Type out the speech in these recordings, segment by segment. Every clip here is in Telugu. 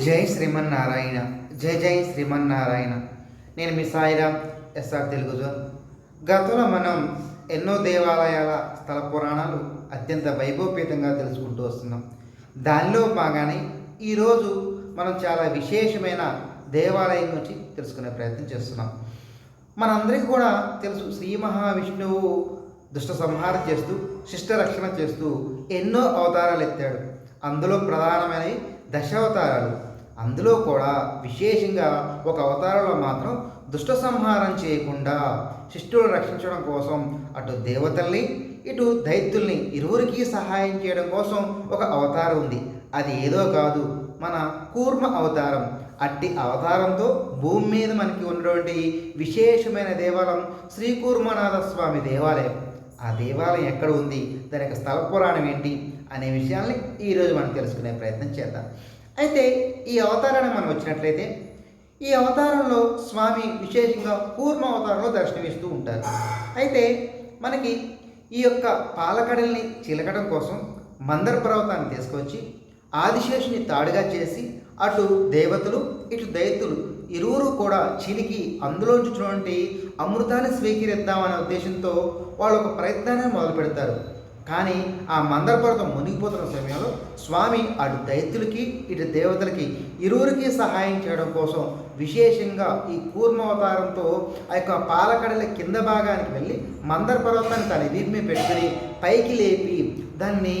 జై శ్రీమన్నారాయణ జై జై శ్రీమన్నారాయణ. నేను మీ సాయిరామ్ ఎస్ఆర్ తెలుగు జోన్ గతంలో మనం ఎన్నో దేవాలయాల స్థల పురాణాలు అత్యంత వైభవపేతంగా తెలుసుకుంటూ వస్తున్నాం. దానిలో బాగానే ఈరోజు మనం చాలా విశేషమైన దేవాలయం గురించి తెలుసుకునే ప్రయత్నం చేస్తున్నాం. మనందరికీ కూడా తెలుసు శ్రీ మహావిష్ణువు దుష్ట సంహారం చేస్తూ శిష్ట రక్షణ చేస్తూ ఎన్నో అవతారాలు ఎత్తాడు. అందులో ప్రధానమైనవి దశావతారాలు. అందులో కూడా విశేషంగా ఒక అవతారంలో మాత్రం దుష్ట సంహారం చేయకుండా శిష్యులను రక్షించడం కోసం అటు దేవతల్ని ఇటు దైత్యుల్ని ఇరువురికి సహాయం చేయడం కోసం ఒక అవతారం ఉంది. అది ఏదో కాదు మన కూర్మ అవతారం. అట్టి అవతారంతో భూమి మీద మనకి ఉన్నటువంటి విశేషమైన దేవాలయం శ్రీ కూర్మనాథ స్వామి దేవాలయం. ఆ దేవాలయం ఎక్కడ ఉంది? దాని యొక్క స్థల పురాణం ఏంటి? అనే విషయాల్ని ఈరోజు మనం తెలుసుకునే ప్రయత్నం చేద్దాం. అయితే ఈ అవతారాన్ని మనం వచ్చినట్లయితే ఈ అవతారంలో స్వామి విశేషంగా కూర్మ అవతారంలో దర్శనమిస్తూ ఉంటారు. అయితే మనకి ఈ యొక్క పాలకడల్ని చిలకడం కోసం మందర పర్వతాన్ని తీసుకొచ్చి ఆదిశేషుని తాడుగా చేసి అటు దేవతలు ఇటు దైత్యులు ఇరువురు కూడా చిలికి అందులో చూసినటువంటి అమృతాన్ని స్వీకరిద్దామనే ఉద్దేశంతో వాళ్ళు ఒక ప్రయత్నాన్ని మొదలు పెడతారు కానీ ఆ మందరపర్వతం మునిగిపోతున్న సమయంలో స్వామి అటు దైత్యులకి ఇటు దేవతలకి ఇరువురికి సహాయం చేయడం కోసం విశేషంగా ఈ కూర్మావతారంతో ఆ యొక్క పాలకడల కింద భాగానికి వెళ్ళి మందర పర్వతాన్ని తన ఎదిరి మీద పెట్టుకుని పైకి లేపి దాన్ని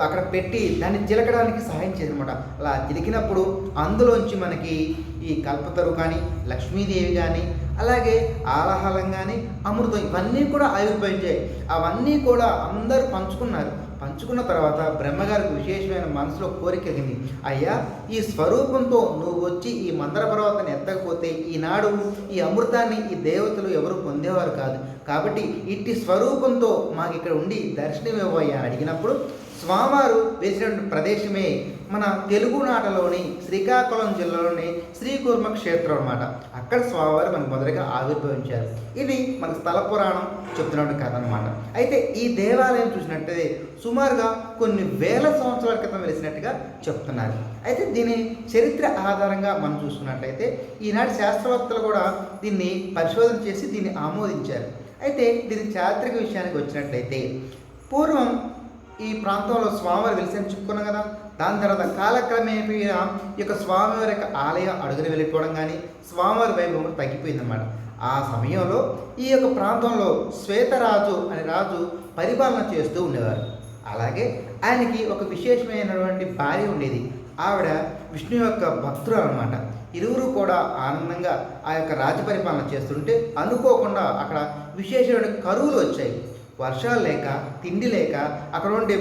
అక్కడ పెట్టి దాన్ని చిలకడానికి సహాయం చేదనమాట అలా చిలికినప్పుడు అందులోంచి మనకి ఈ కల్పతరు కానీ లక్ష్మీదేవి కానీ అలాగే ఆలహలం కానీ అమృతం ఇవన్నీ కూడా ఆవిర్భవించాయి. అవన్నీ కూడా అందరూ పంచుకున్నారు. పంచుకున్న తర్వాత బ్రహ్మగారికి విశేషమైన మనసులో కోరిక కలిగింది. అయ్యా ఈ స్వరూపంతో నువ్వు వచ్చి ఈ మందర పర్వతాన్ని ఎత్తకపోతే ఈనాడు ఈ అమృతాన్ని ఈ దేవతలు ఎవరు పొందేవారు కాదు. కాబట్టి ఇట్టి స్వరూపంతో మాకు ఇక్కడ ఉండి దర్శనం ఇవ్వయ్యా అడిగినప్పుడు స్వామివారు వేసినటువంటి ప్రదేశమే మన తెలుగునాటలోని శ్రీకాకుళం జిల్లాలోని శ్రీకూర్మ క్షేత్రం అనమాట అక్కడ స్వామివారు మనకు మొదటగా ఆవిర్భవించారు. ఇది మన స్థల పురాణం చెప్తున్నటువంటి కథ అనమాట అయితే ఈ దేవాలయం చూసినట్టయితే సుమారుగా కొన్ని వేల సంవత్సరాల క్రితం వెలిసినట్టుగా చెప్తున్నారు. అయితే దీని చరిత్ర ఆధారంగా మనం చూసుకున్నట్లయితే ఈనాటి శాస్త్రవేత్తలు కూడా దీన్ని పరిశోధన చేసి దీన్ని ఆమోదించారు. అయితే దీని చారిత్రక విషయానికి వచ్చినట్లయితే పూర్వం ఈ ప్రాంతంలో స్వామివారు వెలిసి చెప్పుకున్నాం కదా. దాని తర్వాత కాలక్రమేపీ ఈ యొక్క స్వామివారి యొక్క ఆలయం అడుగుని వెళ్ళిపోవడం కానీ స్వామివారి వైభవం తగ్గిపోయిందన్నమాట. ఆ సమయంలో ఈ యొక్క ప్రాంతంలో శ్వేతరాజు అనే రాజు పరిపాలన చేస్తూ ఉండేవారు. అలాగే ఆయనకి ఒక విశేషమైనటువంటి భార్య ఉండేది. ఆవిడ విష్ణు యొక్క భక్తులు అనమాట ఇరువురు కూడా ఆనందంగా ఆ యొక్క రాజ్య పరిపాలన చేస్తుంటే అనుకోకుండా అక్కడ విశేషమైన కరువులు వచ్చాయి. వర్షాలు లేక తిండి లేక అక్కడ ఉండే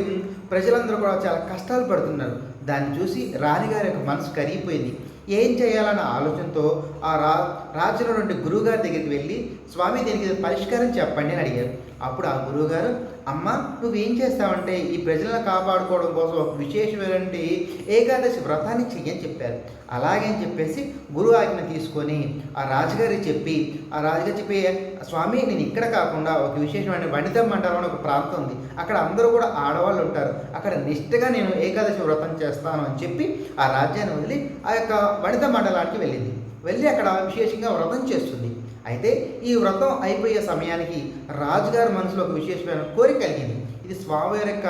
ప్రజలందరూ కూడా చాలా కష్టాలు పడుతున్నారు. దాన్ని చూసి రాణిగారి యొక్క మనసు కరిగిపోయింది. ఏం చేయాలన్న ఆలోచనతో ఆ రా రాజులో నుండి గురువుగారి దగ్గరికి వెళ్ళి స్వామి దీనికి పరిష్కారం చెప్పండి అని అడిగారు. అప్పుడు ఆ గురువుగారు అమ్మ నువ్వేం చేస్తావంటే ఈ ప్రజలను కాపాడుకోవడం కోసం ఒక విశేషమైనటువంటి ఏకాదశి వ్రతాన్ని చెయ్యని చెప్పారు. అలాగే అని చెప్పేసి గురువు ఆజ్ఞ తీసుకొని ఆ రాజుగారి చెప్పి ఆ రాజుగారు చెప్పి స్వామి నేను ఇక్కడ కాకుండా ఒక విశేషమైన వనిత మండలం అని ఒక ప్రాంతం ఉంది. అక్కడ అందరూ కూడా ఆడవాళ్ళు ఉంటారు. అక్కడ నిష్ఠగా నేను ఏకాదశి వ్రతం చేస్తాను అని చెప్పి ఆ రాజ్యాన్ని వదిలి ఆ యొక్క వనిత మండలానికి వెళ్ళింది. వెళ్ళి అక్కడ విశేషంగా వ్రతం చేస్తుంది. అయితే ఈ వ్రతం అయిపోయే సమయానికి రాజుగారి మనసులో ఒక విశేషమైన కోరిక కలిగింది. ఇది స్వామివారి యొక్క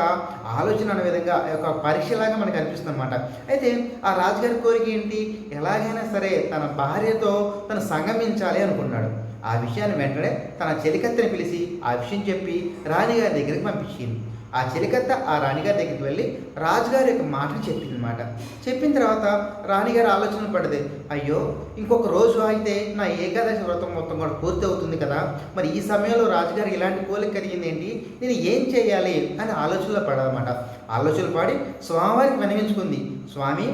ఆలోచన అనే విధంగా ఒక పరీక్షలాగా మనకు అనిపిస్తుంది అనమాట అయితే ఆ రాజుగారి కోరిక ఏంటి? ఎలాగైనా సరే తన భార్యతో తను సంగమించాలి అనుకున్నాడు. ఆ విషయాన్ని వెంటనే తన చెలికత్తెని పిలిచి ఆ విషయం చెప్పి రాణిగారి దగ్గరికి పంపించింది. ఆ చిలకత్త ఆ రాణిగారి దగ్గరికి వెళ్ళి రాజుగారి యొక్క మాటలు చెప్పింది అనమాట చెప్పిన తర్వాత రాణిగారు ఆలోచన పడింది. అయ్యో ఇంకొక రోజు అయితే నా ఏకాదశి వ్రతం మొత్తం కూడా పూర్తి అవుతుంది కదా. మరి ఈ సమయంలో రాజుగారికి ఇలాంటి కోలిక కలిగింది ఏంటి? నేను ఏం చేయాలి అని ఆలోచనలో పడాలన్నమాట. ఆలోచనలు పడి స్వామివారికి వినవించుకుంది స్వామి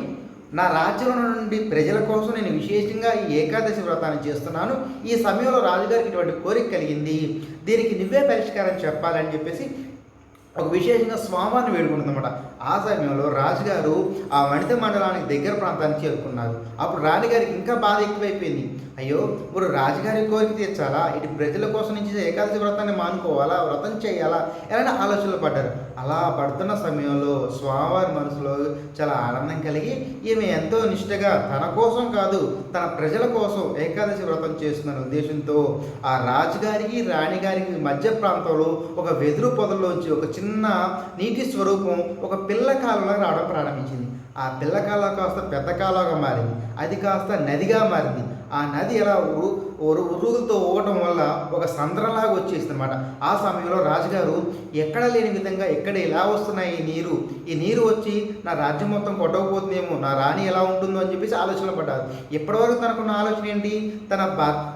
నా రాజ్యంలో నుండి ప్రజల కోసం నేను విశేషంగా ఈ ఏకాదశి వ్రతాన్ని చేస్తున్నాను. ఈ సమయంలో రాజుగారికి ఇటువంటి కోరిక కలిగింది. దీనికి నువ్వే పరిష్కారం చెప్పాలని చెప్పేసి ఒక విశేషంగా స్వామివారిని వేడుకుంటుంది అనమాట ఆ సమయంలో రాజుగారు ఆ వనిత మండలానికి దగ్గర ప్రాంతానికి చేరుకున్నారు. అప్పుడు రాణిగారికి ఇంకా బాధ ఎక్కువైపోయింది. అయ్యో ఇప్పుడు రాజుగారి కోరిక తీర్చాలా? ఇటు ప్రజల కోసం నుంచి ఏకాదశి వ్రతాన్ని మానుకోవాలా? వ్రతం చేయాలా? ఎలాంటి ఆలోచనలు పడ్డారు? అలా పడుతున్న సమయంలో స్వామివారి మనసులో చాలా ఆనందం కలిగి ఈమె ఎంతో నిష్ఠగా తన కోసం కాదు తన ప్రజల కోసం ఏకాదశి వ్రతం చేస్తున్న ఉద్దేశంతో ఆ రాజుగారికి రాణిగారికి మధ్య ప్రాంతంలో ఒక వెదురు పొదల్లోంచి ఒక చిన్న చిన్న నీటి స్వరూపం ఒక పిల్ల కాలంలో రావడం ప్రారంభించింది. ఆ పిల్ల కాలం కాస్త పెద్ద కాలంగా మారింది. అది కాస్త నదిగా మారింది. ఆ నది ఎలా ఉరు ఉరుగులతో ఊగటం వల్ల ఒక సంద్రలాగా వచ్చేసింది అనమాట ఆ సమయంలో రాజుగారు ఎక్కడ లేని విధంగా ఎక్కడ ఎలా వస్తున్నాయి ఈ నీరు? ఈ నీరు వచ్చి నా రాజ్యం మొత్తం కొట్టకపోతుందేమో నా రాణి ఎలా ఉంటుందో అని చెప్పేసి ఆలోచన పడ్డారు. ఇప్పటివరకు తనకున్న ఆలోచన ఏంటి? తన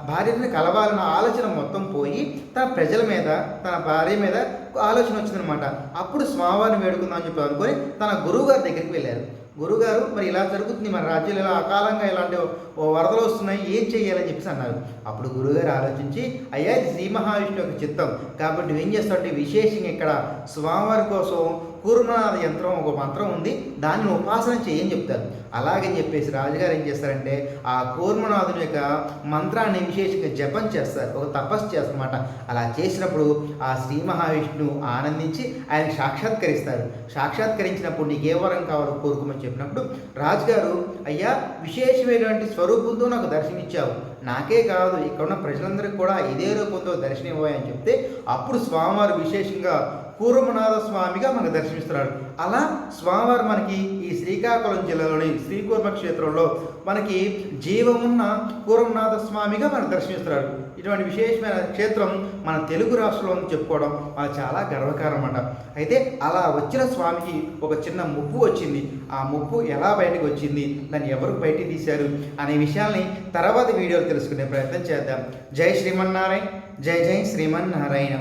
భార్యని కలవాలన్న ఆలోచన మొత్తం పోయి తన ప్రజల మీద తన భార్య మీద ఆలోచన వచ్చిందనమాట అప్పుడు స్వామివారిని వేడుకుందాం అని చెప్పి అనుకొని తన గురువు గారి దగ్గరికి వెళ్ళారు. గురుగారు మరి ఇలా జరుగుతుంది మన రాజ్యాలు ఇలా అకాలంగా ఇలాంటి ఓ వరదలు వస్తున్నాయి ఏం చేయాలని చెప్పేసి అన్నారు. అప్పుడు గురుగారు ఆలోచించి అయ్యా ఇది శ్రీ మహావిష్ణు యొక్క చిత్తం. కాబట్టి ఏం చేస్తావు విశేషంగా ఇక్కడ స్వామివారి కోసం కూర్మనాథ యంత్రం ఒక మంత్రం ఉంది దాన్ని ఉపాసన చేయని చెప్తారు. అలాగని చెప్పేసి రాజుగారు ఏం చేస్తారంటే ఆ కూర్మనాథుని యొక్క మంత్రాన్ని విశేషంగా జపం చేస్తారు ఒక తపస్సు చేస్తారన్నమాట. అలా చేసినప్పుడు ఆ శ్రీ మహావిష్ణువు ఆనందించి ఆయన సాక్షాత్కరిస్తారు. సాక్షాత్కరించినప్పుడు నీకు ఏ వరం కావాలో కోరుకోమని చెప్పినప్పుడు రాజుగారు అయ్యా విశేషమైనటువంటి స్వరూపంతో నాకు దర్శనమిచ్చావు. నాకే కాదు ఇక్కడ ఉన్న ప్రజలందరికీ కూడా ఇదే రూపంతో దర్శనం ఇవ్వాలని చెప్తే అప్పుడు స్వామివారు విశేషంగా కూర్మనాథ స్వామిగా మనకు దర్శనమిస్తున్నాడు అలా స్వామివారు మనకి ఈ శ్రీకాకుళం జిల్లాలోని శ్రీకూర్మ క్షేత్రంలో మనకి జీవమున్న కూర్మనాథ స్వామిగా మనకు దర్శనమిస్తున్నాడు ఇటువంటి విశేషమైన క్షేత్రం మన తెలుగు రాష్ట్రంలో చెప్పుకోవడం అది చాలా గర్వకారం అన్నమాట అయితే అలా వచ్చిన స్వామికి ఒక చిన్న ముప్పు వచ్చింది. ఆ ముప్పు ఎలా బయటకు వచ్చింది? దాన్ని ఎవరు బయటికి తీశారు? అనే విషయాల్ని తర్వాత వీడియోలు తెలుసుకునే ప్రయత్నం చేద్దాం. జై శ్రీమన్నారాయణ జై జై శ్రీమన్నారాయణ.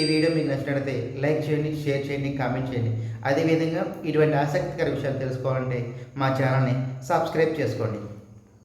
ఈ వీడియో మీకు నచ్చినట్లయితే లైక్ చేయండి షేర్ చేయండి కామెంట్ చేయండి. అదేవిధంగా ఇటువంటి ఆసక్తికర విషయాలు తెలుసుకోవాలంటే మా ఛానల్ని సబ్స్క్రైబ్ చేసుకోండి.